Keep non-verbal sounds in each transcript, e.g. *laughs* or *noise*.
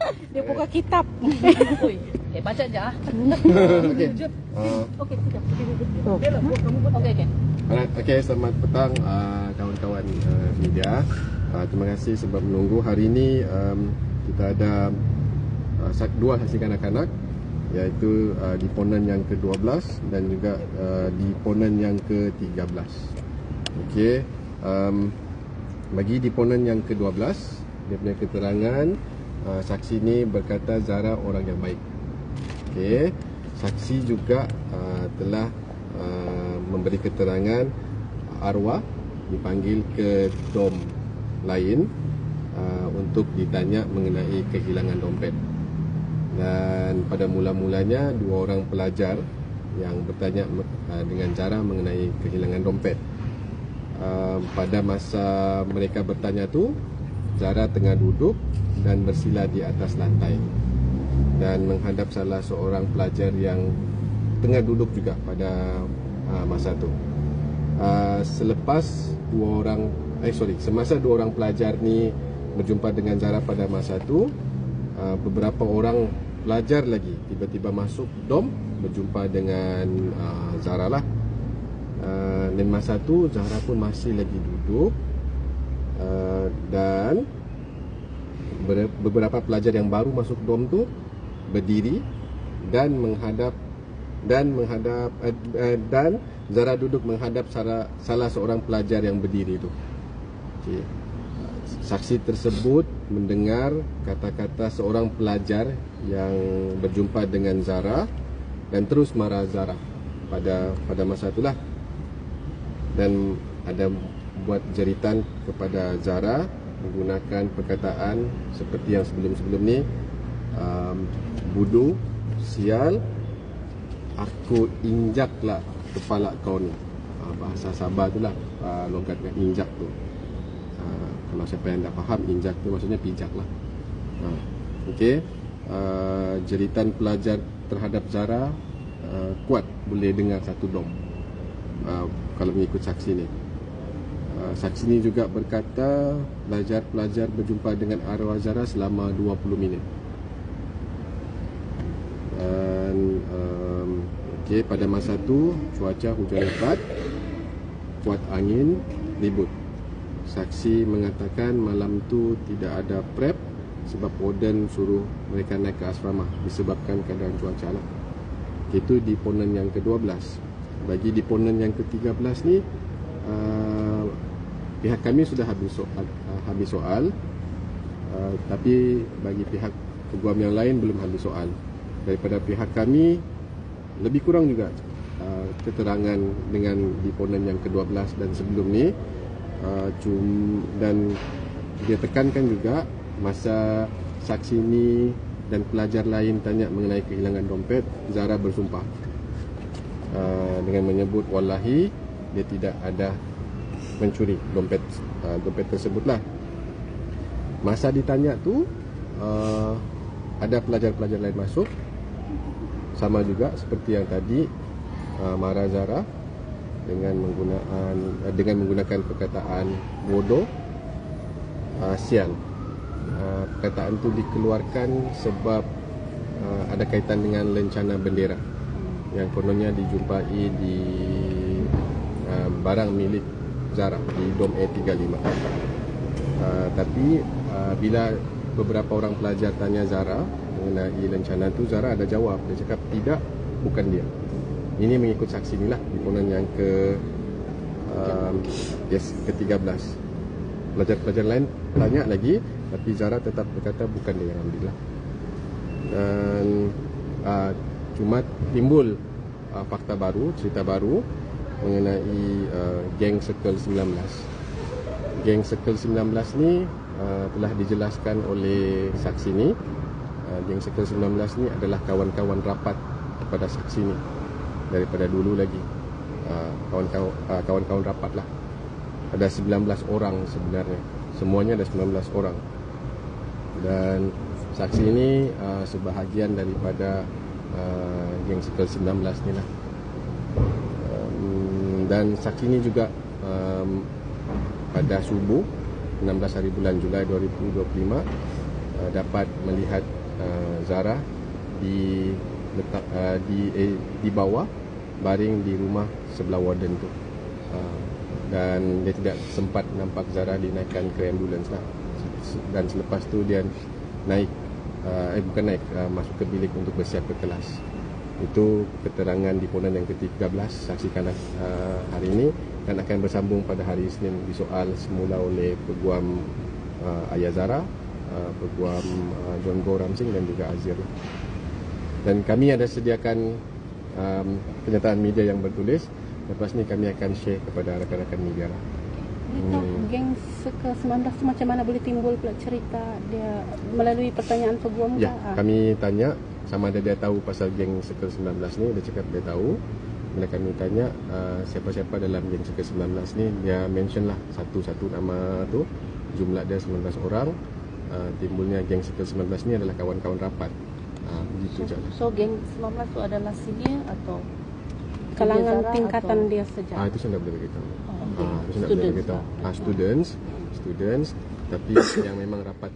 *laughs* Dia buka kitab. Oi, eh baca je *laughs* ah. Okey. Uh, Okey, kita. Okey, kamu buat. Okey, okey. Alright, okay, selamat petang uh, kawan-kawan uh, media. Uh, terima kasih sebab menunggu. Hari ini um, kita ada uh, dua saksi kanak-kanak iaitu uh, deponen yang ke-12 dan juga uh, deponen yang ke-13. Okey. Um, bagi deponen yang ke-12, dia punya keterangan uh, saksi ni berkata Zara orang yang baik. Okey. Saksi juga uh, telah uh, memberi keterangan arwah dipanggil ke dom lain untuk ditanya mengenai kehilangan dompet. Dan pada mula-mulanya dua orang pelajar yang bertanya dengan cara mengenai kehilangan dompet. Uh, pada masa mereka bertanya tu Zara tengah duduk dan bersila di atas lantai dan menghadap salah seorang pelajar yang tengah duduk juga pada uh, masa tu. Uh, selepas dua orang eh sorry semasa dua orang pelajar ni berjumpa dengan Zara pada masa tu uh, beberapa orang pelajar lagi tiba-tiba masuk dom berjumpa dengan uh, Zara lah uh, dan masa tu Zara pun masih lagi duduk uh, dan ber- beberapa pelajar yang baru masuk dom tu berdiri dan menghadap dan menghadap uh, uh, dan Zara duduk menghadap salah, salah seorang pelajar yang berdiri tu. Okey. Saksi tersebut mendengar kata-kata seorang pelajar yang berjumpa dengan Zara dan terus marah Zara pada pada masa itulah dan ada buat jeritan kepada Zara menggunakan perkataan seperti yang sebelum-sebelum ni um, budu sial aku injaklah kepala kau ni. Uh, bahasa Sabah tu lah uh, logatkan injak tu. Uh, kalau siapa yang tak faham injak tu maksudnya pijak lah. Uh, Okey. Uh, jeritan pelajar terhadap Zara uh, kuat boleh dengar satu dom. Uh, kalau mengikut saksi ni saksi ni juga berkata pelajar-pelajar berjumpa dengan arwah Zara selama 20 minit. Dan um, okey pada masa tu cuaca hujan lebat, kuat angin, ribut. Saksi mengatakan malam tu tidak ada prep sebab warden suruh mereka naik ke asrama disebabkan keadaan cuaca lah. Itu deponen yang ke-12. Bagi deponen yang ke-13 ni uh, pihak kami sudah habis soal, uh, habis soal. Uh, tapi bagi pihak peguam yang lain belum habis soal. Daripada pihak kami lebih kurang juga uh, keterangan dengan deponen yang ke-12 dan sebelum ni. Uh, cum, dan dia tekankan juga masa saksi ni dan pelajar lain tanya mengenai kehilangan dompet Zara bersumpah. Uh, dengan menyebut wallahi dia tidak ada mencuri dompet uh, dompet tersebutlah. Masa ditanya tu uh, ada pelajar-pelajar lain masuk sama juga seperti yang tadi uh, Mara Zara dengan menggunakan uh, dengan menggunakan perkataan bodoh uh, sial. Uh, perkataan tu dikeluarkan sebab uh, ada kaitan dengan lencana bendera yang kononnya dijumpai di uh, barang milik Zara di Dom A35. Uh, tapi uh, bila beberapa orang pelajar tanya Zara mengenai lencana tu Zara ada jawab dia cakap tidak bukan dia. Ini mengikut saksi ni lah deponen yang ke um, yes ke-13. Pelajar-pelajar lain tanya lagi tapi Zara tetap berkata bukan dia alhamdulillah. Dan uh, cuma timbul uh, fakta baru, cerita baru mengenai uh, geng Circle 19. Geng Circle 19 ni uh, telah dijelaskan oleh saksi ni. Uh, geng Circle 19 ni adalah kawan-kawan rapat kepada saksi ni daripada dulu lagi. Uh, kawan-kawan uh, kawan-kawan rapat lah. Ada 19 orang sebenarnya. Semuanya ada 19 orang. Dan saksi ini uh, sebahagian daripada uh, geng Circle 19 ni lah dan saksi ini juga um, pada subuh 16 hari bulan Julai 2025 uh, dapat melihat uh, Zara di letak uh, di eh, di bawah baring di rumah sebelah warden tu. Uh, dan dia tidak sempat nampak Zara dinaikkan ke ambulans lah. Dan selepas tu dia naik uh, eh bukan naik uh, masuk ke bilik untuk bersiap ke kelas. Itu keterangan di ponan yang ke-13 saksikan uh, hari ini dan akan bersambung pada hari Isnin disoal semula oleh peguam uh, Ayah Zara, uh, peguam uh, John Go Ramsing dan juga Azir. Dan kami ada sediakan um, pernyataan media yang bertulis. Lepas ni kami akan share kepada rakan-rakan media lah. Itu geng suka 19 tu macam mana boleh timbul pula cerita dia melalui pertanyaan peguam Ya, ke? Ah. kami tanya sama ada dia tahu pasal geng Circle 19 ni, dia cakap dia tahu. Bila kami tanya uh, siapa-siapa dalam geng Circle 19 ni, dia mention lah satu-satu nama tu. Jumlah dia 19 orang. Uh, timbulnya geng Circle 19 ni adalah kawan-kawan rapat. Uh, begitu je. So, geng 19 tu adalah senior atau Kalangan tingkatan atau- dia saja. Ah itu saya tak boleh beritahu. Oh, Ah okay. itu saya Students beritahu. lah. Ah students, students tapi *coughs* yang memang rapat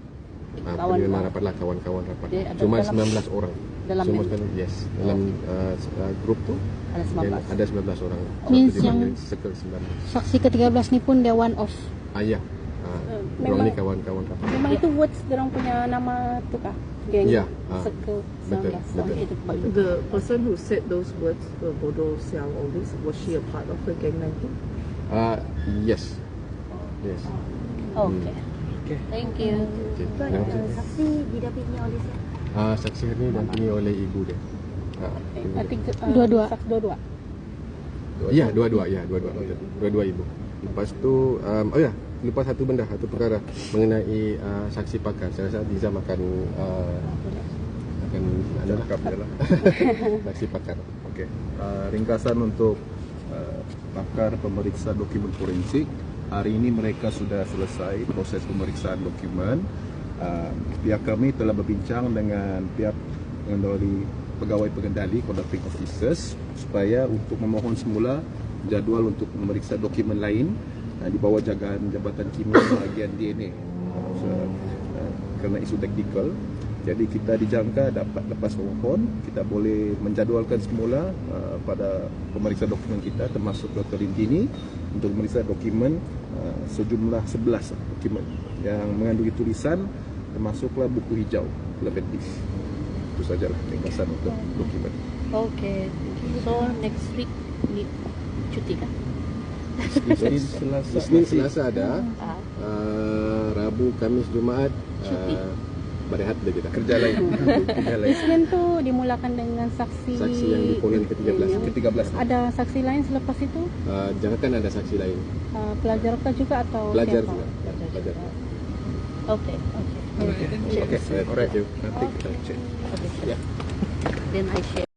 Ah, Kawan- memang rapat lah kawan-kawan rapat. Dia ada Cuma dalam- 19 orang. dalam Semua band? sekali yes. Dalam uh, uh, grup tu Ada dan 19. ada 19 orang. Means yang- circle 19. Saksi ke-13 ni pun dia one of Ah ya. Ah, Eh, orang ni kawan-kawan rapat. Memang itu words dia punya nama tu kah? Geng Ya, ah. Circle Betul, 19. betul. Itu betul. The person who said those words, uh, Bodo Xiao, all this, was she a part of the gang 19? Ah yes. Yes. Okay. Okay. Thank you. Okay. Tuan, uh, saksi didampingi oleh siapa? Ah saksi hari ni dampingi oleh ibu dia. Ah, think, uh, Dua-dua. Dua-dua. Ya, dua-dua, ya, dua-dua. Dua-dua ibu. Lepas tu, um, oh ya, lupa satu benda, satu perkara mengenai uh, saksi pakar. Saya rasa Dizam akan uh, akan adalah dia lah. *laughs* saksi pakar. Okey. Uh, ringkasan untuk pakar pemeriksa dokumen forensik. Hari ini mereka sudah selesai proses pemeriksaan dokumen. Uh, pihak kami telah berbincang dengan pihak mengendali pegawai pengendali conducting officers supaya untuk memohon semula jadual untuk memeriksa dokumen lain uh, di bawah jagaan Jabatan Kimia bahagian DNA. So, uh, kerana isu teknikal jadi kita dijangka dapat lepas memohon kita boleh menjadualkan semula uh, pada pemeriksa dokumen kita termasuk Dr. Lintini untuk memeriksa dokumen uh, sejumlah 11 dokumen yang mengandungi tulisan termasuklah buku hijau Leventis. Itu sajalah ringkasan untuk dokumen. Okay. So, next week, ni cuti kan? Isnin *laughs* Selasa Isnin Selasa ada, uh, Rabu, Kamis, Jumaat Cuti. uh, berehat dia kita. kerja lain. *laughs* kerja lain. Isnin tu dimulakan dengan saksi Saksi yang di ponen ke-13. Ke-13 Ada saksi lain selepas itu? Uh, jangan kan ada saksi lain. Uh, pelajar kah juga atau Pelajar siapa? juga. Pelajar. okay. Okay. Okey, alright. Thank you. Nanti kita cek. Okay. Then I share.